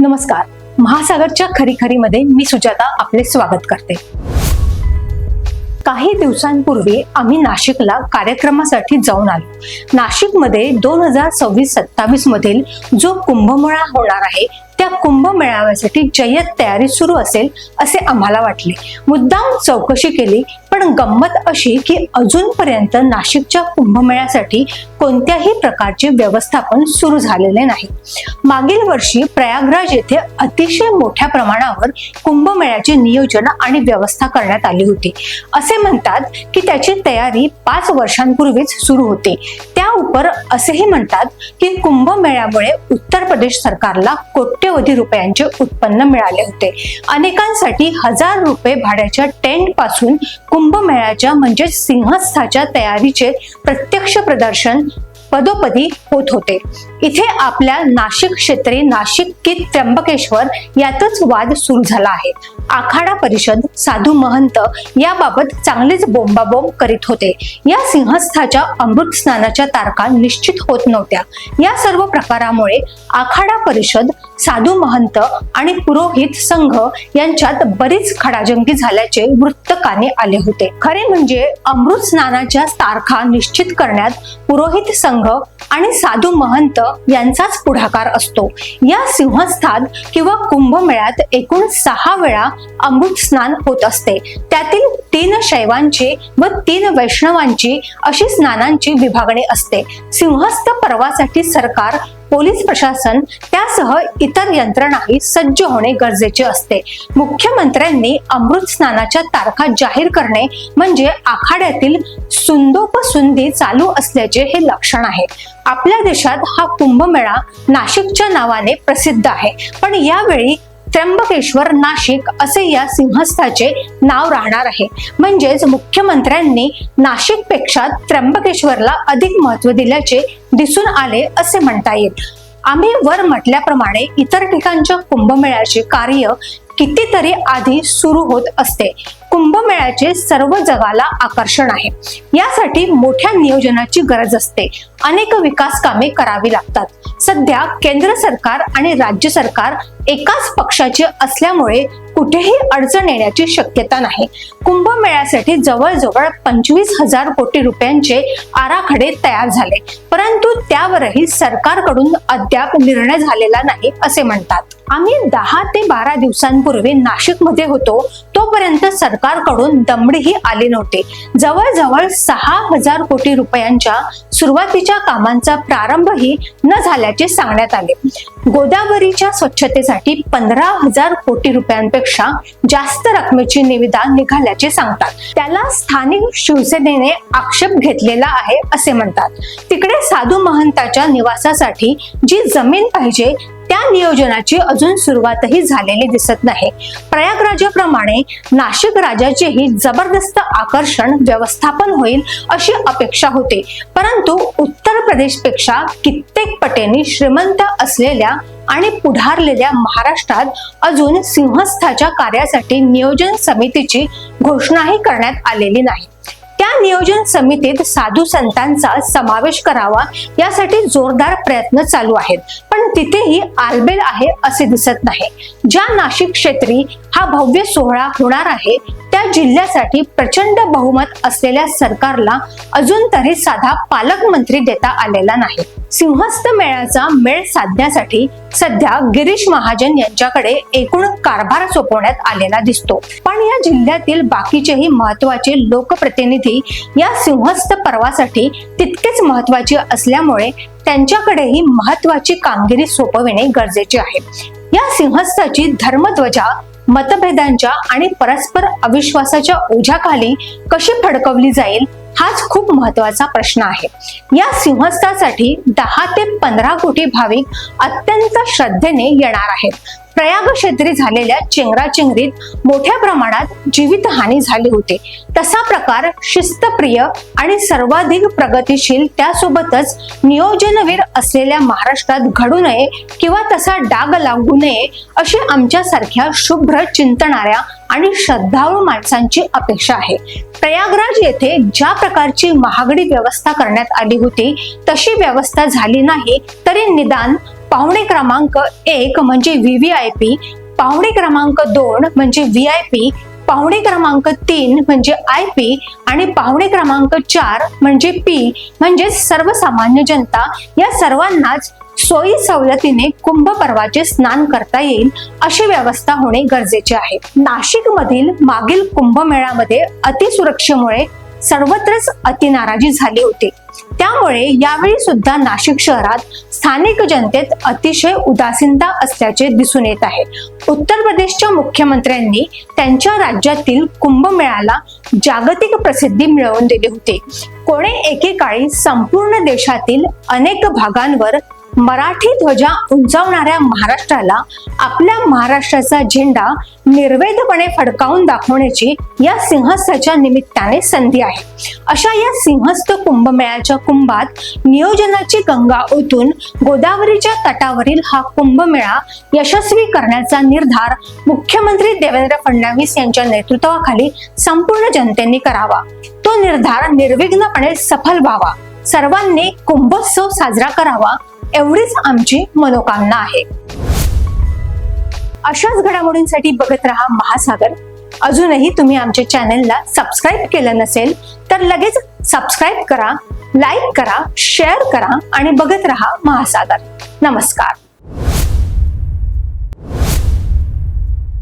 नमस्कार. महासागरच्या खरी खरीमध्ये मी सुजाता आपले स्वागत करते. काही दिवसांपूर्वी आम्ही नाशिकला कार्यक्रमासाठी जाऊन आलो. नाशिकमध्ये दोन हजार सव्वीस सत्तावीस मधील जो कुंभमेळा होणार आहे त्या कुंभमेळाव्यासाठी जय्यत तयारी सुरू असेल असे आम्हाला वाटले. मुद्दाम चौकशी केली पण गंमत अशी की अजूनपर्यंत नाशिकच्या कुंभमेळ्यासाठी कोणत्याही प्रकारचे व्यवस्थापन सुरू झालेले नाही. मागील वर्षी प्रयागराज येथे अतिशय मोठ्या प्रमाणावर कुंभमेळ्याचे नियोजन आणि व्यवस्था करण्यात आली होती. असे म्हणतात की त्याची तयारी पाच वर्षांपूर्वीच सुरू होते. त्या उपर असेही म्हणतात की कुंभमेळ्यामुळे उत्तर प्रदेश सरकारला कोट्य कोट्यवधी रुपयांचे उत्पन्न मिळाले होते. अनेकांसाठी हजार रुपये भाड्याच्या टेंटपासून कुंभमेळ्याच्या म्हणजे सिंहस्थाच्या तयारीचे प्रत्यक्ष प्रदर्शन पदोपदी होत होते. इथे आपल्या नाशिक क्षेत्रे नाशिक की त्र्यंबकेश्वर यातच वाद सुरू झाला आहे. आखाडा परिषद साधू महंत याबाबत चांगलेच बोंबाबोंब करीत होते. या सिंहस्थाच्या अमृत स्नानाच्या तारखा निश्चित होत नव्हत्या. या सर्व प्रकारामुळे आखाडा परिषद साधू महंत आणि पुरोहित संघ यांच्यात बरीच खडाजंगी झाल्याचे वृत्त काने आले होते. खरे म्हणजे अमृत स्नानाच्या तारखा निश्चित करण्यात पुरोहित संघ आणि साधू महंत यांचाच पुढाकार असतो. या सिंहस्थात किंवा कुंभमेळ्यात एकूण सहा वेळा अमृत स्नान होत असते. त्यातील तीन शैवांची व तीन वैष्णवांची अशी स्नानांची विभागणी असते. सिंहस्थ पर्वासाठी सरकार पोलीस प्रशासन त्यासह इतर यंत्रणाही सज्ज होणे गरजेचे असते. मुख्यमंत्र्यांनी अमृत स्नानाच्या तारखा जाहीर करणे म्हणजे आखाड्यातील सुंदोपसुंदी चालू असल्याचे हे लक्षण आहे. आपल्या देशात हा कुंभमेळा नाशिकच्या नावाने प्रसिद्ध आहे. पण यावेळी त्र्यंबकेश्वर नाशिक असे या सिंहस्थाचे नाव राहणार आहे. म्हणजेच मुख्यमंत्र्यांनी नाशिकपेक्षा त्र्यंबकेश्वरला अधिक महत्त्व दिल्याचे दिसून आले असे म्हणता येईल. आम्ही वर म्हटल्याप्रमाणे इतर ठिकाणच्या कुंभमेळ्याचे कार्य कितीतरी आधी सुरू होत असते. कुंभमेळ्याचे सर्व जगाला आकर्षण आहे. यासाठी मोठ्या नियोजनाची गरज असते. अनेक विकास कामे करावी लागतात. सध्या केंद्र सरकार आणि राज्य सरकार एकाच पक्षाचे असल्यामुळे कुठेही अडचण येण्याची शक्यता नाही. कुंभमेळ्यासाठी जवळजवळ पंचवीस हजार कोटी रुपयांचे आराखडे तयार झाले. परंतु त्यावरही सरकारकडून अद्याप निर्णय झालेला नाही असे म्हणतात. आम्ही दहा ते बारा दिवसांपूर्वी नाशिकमध्ये होतो. तोपर्यंत सरकारकडून दमडीही आली नव्हती. जवळजवळ सहा हजार कोटी रुपयांच्या सुरुवातीच्या कामांचा प्रारंभही न झाल्याचे सांगण्यात आले. गोदावरीच्या स्वच्छतेसाठी पंधरा हजार कोटी रुपयांपेक्षा जास्त रकमेची निविदा निघाल्याचे सांगतात. त्याला स्थानिक शिवसेनेने आक्षेप घेतलेला आहे असे म्हणतात. तिकडे साधू महंताच्या निवासासाठी जी जमीन पाहिजे या नियोजनाची अजून सुरुवातही झालेली दिसत नाही. प्रयागराजाप्रमाणे नाशिक राजाचेही जबरदस्त आकर्षण व्यवस्थापन होईल अशी अपेक्षा होते. परंतु उत्तर प्रदेशपेक्षा कित्येक पटेनी श्रीमंत असलेल्या आणि पुढारलेल्या महाराष्ट्रात अजून सिंहस्थाच्या कार्यासाठी नियोजन समितीची घोषणाही करण्यात आलेली नाही. त्या नियोजन समितीत साधू संतांचा समावेश करावा यासाठी जोरदार प्रयत्न चालू आहेत. पण तिथेही आलबेल आहे असे दिसत नाही. ज्या नाशिक क्षेत्री हा भव्य सोहळा होणार आहे त्या जिल्ह्यासाठी प्रचंड बहुमत असलेल्या सरकारला अजून तरी साधा पालकमंत्री देता आलेला नाही. सिंहस्थ मेळ्याचा मेळ साधण्यासाठी सध्या गिरीश महाजन यांच्याकडे एकूण कारभार सोपवण्यात आलेला दिसतो. पण या जिल्ह्यातील बाकीचेही महत्त्वाचे लोकप्रतिनिधी या सिंहस्थ पर्वासाठी तितकेच महत्त्वाचे असल्यामुळे त्यांच्याकडेही महत्वाची कामगिरी सोपविणे गरजेचे आहे. या सिंहस्थाची धर्मध्वजा मतभेदांच्या आणि परस्पर अविश्वासाच्या ओझ्याखाली कशी फडकवली जाईल हाच खूप महत्त्वाचा प्रश्न आहे. या सिंहस्थासाठी दहा ते पंधरा कोटी भाविक अत्यंत श्रद्धेने येणार आहेत. प्रयाग क्षेत्री झालेल्या चेंगराचेंगरीत मोठ्या प्रमाणात जीवितहानी झाली होती. तसा प्रकार शिस्तप्रिय आणि सर्वाधिक प्रगतीशील त्यासोबतच नियोजनवीर असलेल्या महाराष्ट्रात घडू नये किंवा तसा डाग लागू नये अशी आमच्यासारख्या शुभ्र चिंतणाऱ्या आणि श्रद्धाळू माणसांची अपेक्षा आहे. प्रयागराज येथे ज्या प्रकारची महागडी व्यवस्था करण्यात आली होती तशी व्यवस्था झाली नाही तरी निदान पाहुणे क्रमांक एक म्हणजे व्ही व्ही आय पी पाहुणे क्रमांक दोन म्हणजे व्ही आय पी पाहुणे क्रमांक तीन म्हणजे आय पी आणि पाहुणे क्रमांक चार म्हणजे पी म्हणजे सर्वसामान्य जनता या सर्वांनाच सोयी सवलतीने कुंभ पर्वाचे स्नान करता येईल अशी व्यवस्था होणे गरजेचे आहे. नाशिक मधील मागील कुंभमेळ्यामध्ये अतिसुरक्षेमुळे सर्वत्रच अतिनाराजी झाली होती. त्यामुळे यावेळी सुद्धा नाशिक शहरात स्थानिक जनतेत अतिशय उदासीनता असल्याचे दिसून येत आहे. उत्तर प्रदेशच्या मुख्यमंत्र्यांनी त्यांच्या राज्यातील कुंभमेळ्याला जागतिक प्रसिद्धी मिळवून दिली होती. कोणे एकेकाळी संपूर्ण देशातील अनेक भागांवर मराठी ध्वजा उंचावणाऱ्या महाराष्ट्राला आपल्या महाराष्ट्राचा झेंडा निर्वेदपणे फडकावून दाखवण्याची या सिंहस्थाच्या निमित्ताने संधी आहे. अशा या सिंहस्थ कुंभमेळ्याच्या कुंभात नियोजनाची गंगा ओतून गोदावरीच्या तटावरील हा कुंभमेळा यशस्वी करण्याचा निर्धार मुख्यमंत्री देवेंद्र फडणवीस यांच्या नेतृत्वाखाली संपूर्ण जनतेने करावा. तो निर्धार निर्विघ्नपणे सफल व्हावा. सर्वांनी कुंभोत्सव साजरा करावा. एवढीच आमची मनोकामना आहे. अशाच घडामोडींसाठी बघत राहा महासागर. अजूनही तुम्ही आमच्या चॅनेलला सबस्क्राईब केलं नसेल तर लगेच सबस्क्राईब करा लाईक करा शेअर करा आणि बघत राहा महासागर. नमस्कार.